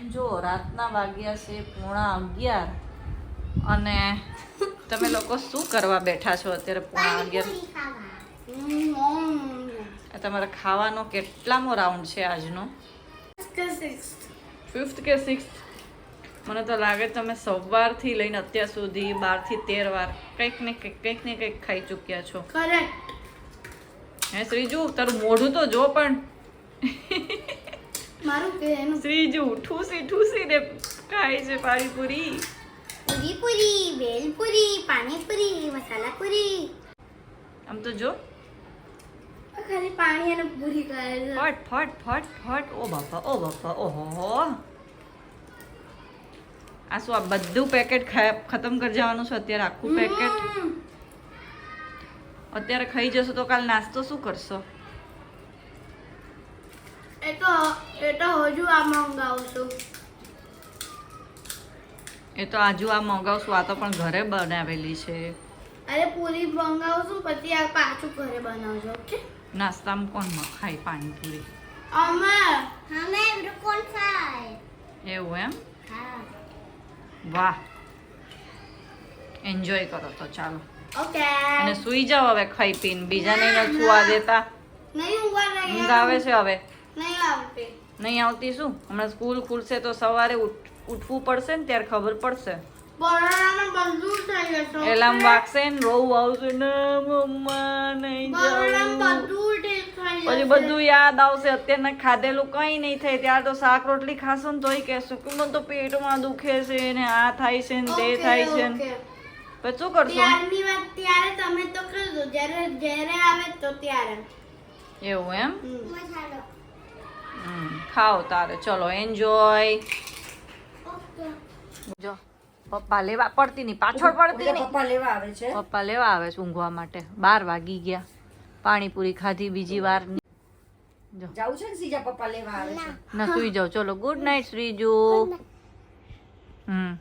Time જો રાતના વાગ્યા છે પોણા અગિયાર. અને તમે લોકો શું કરવા બેઠા છો અત્યારે પોણા અગિયાર? તમારે તમારા ખાવાનો કેટલામો રાઉન્ડ છે આજનો? ફિફ્થ કે સિક્સ્થ મને તો લાગે તમે સવારથી લઈને અત્યાર સુધી બારથી તેર વાર કંઈક ને કંઈક કંઈક ને કંઈક ખાઈ ચૂક્યા છો. કરેક્ટ હે શ્રીજુ તારું મોઢું તો જો પણ. મારું કે એનું? શ્રીજુ ઠૂસી ઠૂસી ને ખાય છે પાણીપુરી. પૂરી પૂરી ભેલપુરી પાણીપુરી મસાલા પૂરી આમ તો જો. ખાલી પાણી અને પૂરી કરે છે. ફટ ફટ ફટ ફટ. ઓ બાપા ઓ બાપા ઓહો આ શું આ બધું પેકેટ ખતમ કરી જવાનું છે અત્યારે આખું પેકેટ અત્યારે ખાઈ જશો તો કાલ નાસ્તો શું કરશો? એ તો એ તો હજુ આ મંગાવશું. એ તો આજુ આ મંગાવશું આ તો પણ ઘરે બનાવેલી છે. અરે પૂરી મંગાવશું પછી આ પાછું ઘરે બનાવજો ઓકે? નાસ્તામાં કોણ ખાય પાણીપુરી? અમે. અમે કોણ ખાય? એવું એમ? હા. વાહ. એન્જોય કરો તો ચાલો. ઓકે. અને સુઈ જાઓ હવે ખાઈ પીને. બીજાને ન સુવા દેતા નહીં ઊંઘવા નહીં ઊંઘ આવે છે હવે. નહીં આવતી. નહીં આવતી શું? હમણાં સ્કૂલ ખુલશે તો સવારે ઉઠવું પડશે ને ત્યારે ખબર પડશે. એલાર્મ વાગશે ને રોવું આવશે ને મમ્મા નહીં પછી બધું યાદ આવશે અત્યારના ખાધેલું કઈ નહીં થાય ત્યારે તો શાક રોટલી ખાશો ને તોય કહેશું કે મને તો પેટમાં દુખે છે ને આ થાય છે ને તે થાય છે ને. પછી શું કરશો? ત્યારની વાત ત્યારે તમે તો કરજો જ્યારે જ્યારે આવે તો ત્યારે. એવું એમ? મસાલો ખાઓ તારે ચલો એન્જોય જો પપ્પા લેવા પડતી નહીં પાછળ પડતી નહીં. પપ્પા લેવા આવે છે. પપ્પા લેવા આવે છે ઊંઘવા માટે. બાર વાગી ગયા. પાણીપુરી ખાધી બીજી વાર. જો. જાવું છે ને સીજા પપ્પા લેવા આવે છે? ના સુઈ જાવ ચલો ગુડ નાઇટ શ્રીજુ. હમ.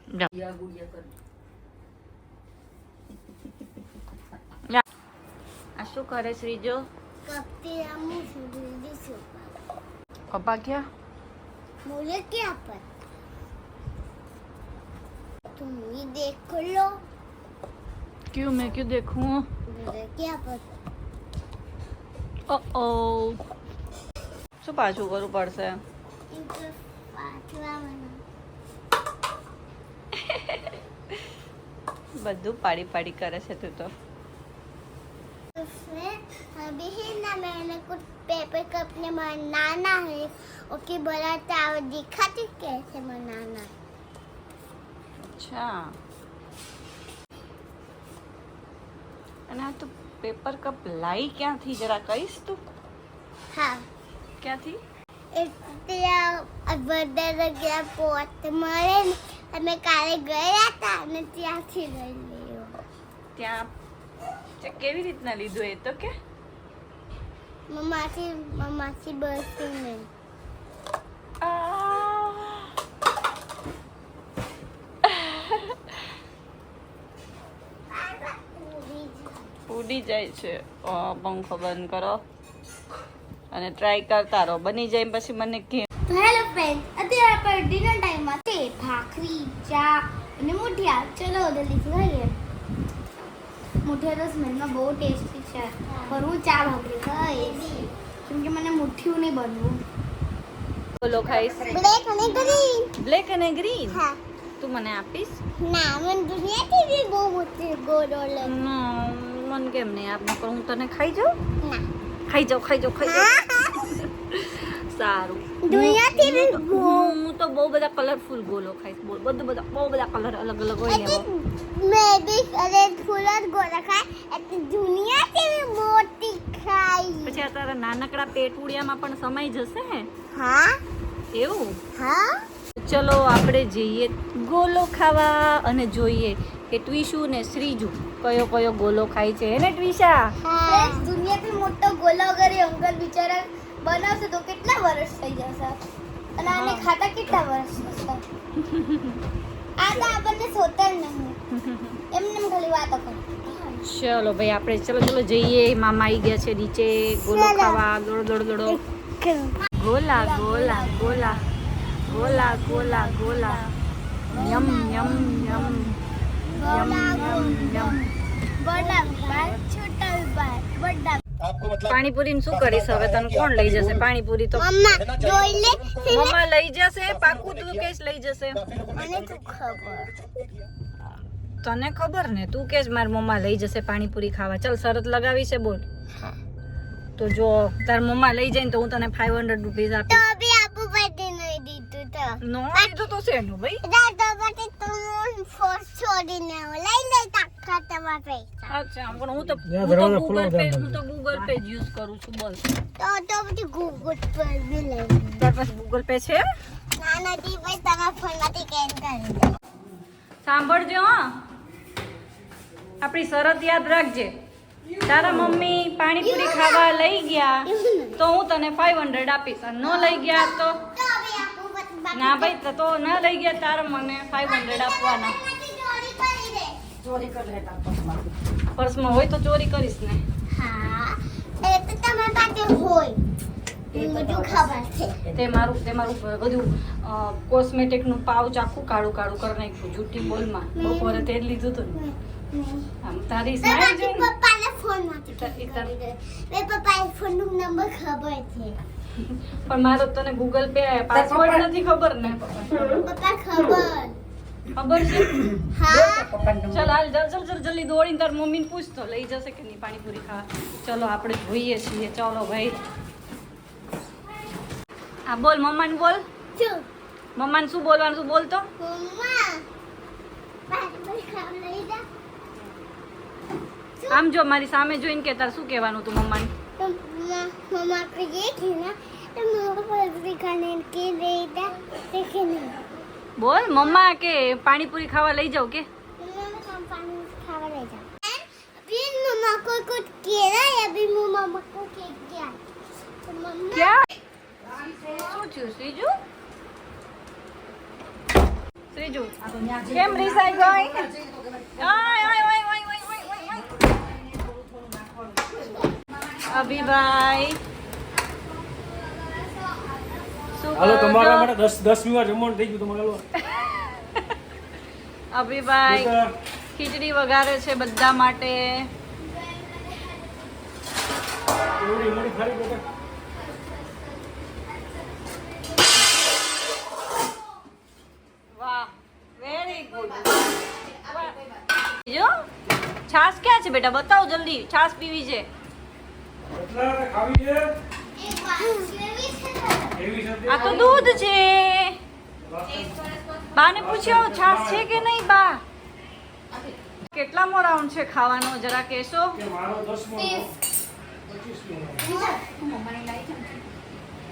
આ શું કરે શ્રીજુ? કપતી આમુ સુધી દીશું પપ્પા ક્યાં मुझे क्या पर तुम ही देख लो ક્યું મેં ક્યું દેખું मुझे क्या पर ઓ શું પાછું કરવું પડશે इनको पाचवा मना બધું પાડી પાડી કરે છે તું તો उसमें अभी ही ना मैंने कुछ पेपर कप ने बनाना है ओके बोला था वो दिखाती कैसे बनाना है અચ્છા અને આ તું પેપર કપ લાઈ ક્યાંથી જરા કહીશ તું हाँ ક્યાંથી ત્યાં બધા જગ્યા પોત મળે ને અમે કાલે ગયા હતા અને ત્યાંથી લઈ લીધો ત્યાં તે કેવી રીતના લીધું એ તો કે મમ્માથી મમ્માથી બસી નહીં ઉડી જાય છે પંખો બંધ કરો અને ટ્રાય કરતા રહો બની જાય પછી મને કે હેલો ફ્રેન્ડ અત્યારે આપણે ડિનર ટાઈમમાં તે ભાખરી ચા અને મુઠિયા ચલો જલ્દીથી ખાઈએ મુઠિયા તો સ્મેલમાં બહુ ટેસ્ટી છે. પણ હું ચા ભાખરી ખાઈશ કેમ કે મને મુઠ્ઠીયું નહીં બનવું. બોલો ખાઈશ બ્લેક અને ગ્રીન બ્લેક અને ગ્રીન હા. તું મને આપીશ? ના મને દુનિયાથી બી બહુ મોટી ગોળો લાગે. મન કેમ નહીં આપને પણ હું તને ખાઈ જાઉં? ના. ખાઈ જાઉં ખાઈ જાઉં ખાઈ જાઉં. સારું. દુનિયાથી બી હું- તો બહુ બધા કલરફુલ ગોલો ખાઈશ. બોલ બધું બધા બહુ બધા કલર અલગ અલગ હોય. મેં બી અરે ફૂલ જ ગોળા ખાય. એટલે દુનિયાથી બી મોટી ખાઈ. પછી આ તારા નાનકડા પેટુડિયામાં પણ સમાઈ જશે? હે. હા એવું? હા. ચલો આપણે જઈએ ગોલો ખાવા અને જોઈએ કે ટ્વીશુ ને શ્રીજુ કયો કયો ગોલો ખાય છે. હે ને ટ્વિશા? દુનિયાથી મોટો ગોલો એ અંકલ બિચારા બનાવશે તો કેટલા વર્ષ થઈ જશે અને આને ખાતા કેટલા વર્ષ થશે આ તો આપણને સોતર નહીં એમને ખાલી વાતો કરે ચલો ભાઈ આપણે ચલો ચલો જઈએ મામા આવી ગયા છે નીચે ગોલો ખાવા દોડ દોડ દોડો ગોલા ગોલા ગોલા ગોલા ગોલા ગોલા યમ યમ યમ યમ યમ યમ બડા છોટા બડા પાણીપુરી શું કરીશ હવે તને કોણ લઈ જશે પાણીપુરી તો મમ્મા જોઈ લે મમ્મા લઈ જશે પાકું તું કેસ લઈ જશે ખબર તને ખબર ને તું કે માર મમ્મા લઈ જશે પાણીપુરી ખાવા ચાલ શરત લગાવી છે બોલ તો જો તાર મમ્મા લઈ જાય તો હું તને ફાઈવ હંડ્રેડ તો બી આપુ પડે નહીં દીધું તો નો શેનું ભાઈ દાદા પછી તું ફોર્સ છોડીને લે પૈસા અચ્છા પણ હું તો હું તો ગૂગલ પે હું તો ગૂગલ પે જ યુઝ કરું છું બોલ તો તો પછી ગૂગલ પે બી લઈ લે. તાર પાસે ગૂગલ પે છે? ના નથી ભાઈ તમારા ફોનમાંથી કેન કરી દે. સાંભળજો હા. આપણી શરત યાદ રાખજે. તારા મમ્મી પાણીપુરી ખાવા લઈ ગયા તો હું તને ફાઈવ હંડ્રેડ આપીશ. ન લઈ ગયા તો? પછી ના ભાઈ તો- ન લઈ ગયા તારા મને ફાઈવ હંડ્રેડ આપવાના. ચોરી કરી લેતા પર્સમાં. પર્સમાં હોય તો ચોરી કરીશ ને. હા એ તો તમારી પાસે હોય. મને બધું ખબર છે. તે મારું તે મારું બધું કોસ્મેટિકનું પાઉચ આખું કાળું કાળું કરી નાખ્યું જૂઠી બોલમાં. બપોરે તે લીધું હતું આમ તારી સ્માઈલ જોઈને પપ્પાના દે મેં પપ્પાના ફોનનો નંબર ખબર છે. પણ મારો તને ગૂગલ પે પાસવર્ડ નથી ખબર ને. પપ્પા ખબર. ખબર છે? ચાલ હાલ જલ જલ જલ જલ્દી દોડીને તાર મમ્મીને પૂછ તો. લઈ જશે કે નહીં પાણીપુરી ખાવા ચલો આપણે જોઈએ છીએ. ચલો ભાઈ. હા બોલ મમ્માને બોલ. મમ્માને શું બોલવાનું શું બોલતો આમ જો મારી સામે જોઈને કે તાર શું કહેવાનું તું મમ્માને? મમ્મા આપણે જે કે ના મમ્મા પર ખાને કે દેતા તે કે નહીં. બોલ મમ્મા કે પાણીપુરી ખાવા લઈ જાવ કે? કેમ રીસાઈ અભિભાઈ હાલો તમારા માટે 10 10 વાર જમવાનું થઈ ગયું તમારે હાલો. અભિભાઈ ખીચડી વઘારે છે બધા માટે. એવડી મોટી થાળી બેટા. વાહ વેરી ગુડ જો છાશ ક્યાં છે બેટા? બતાવો જલ્દી છાશ પીવી છે? પૂછ્યો છાશ છે કે નહીં બા? કેટલામો રાઉન્ડ છે ખાવાનો જરા કહેશો?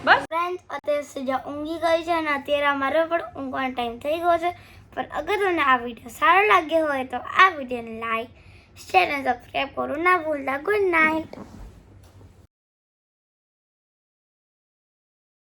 બસ? ફ્રેન્ડ અત્યારે સુજા ઊંઘી ગઈ છે અને અત્યારે અમારો પણ ઊંઘવાનો ટાઈમ થઈ ગયો છે. પણ અગર તમને આ વીડિયો સારો લાગ્યો હોય તો આ વિડીયોને લાઈક શેર અને સબસ્ક્રાઈબ કરવું ના ભૂલતા. Good night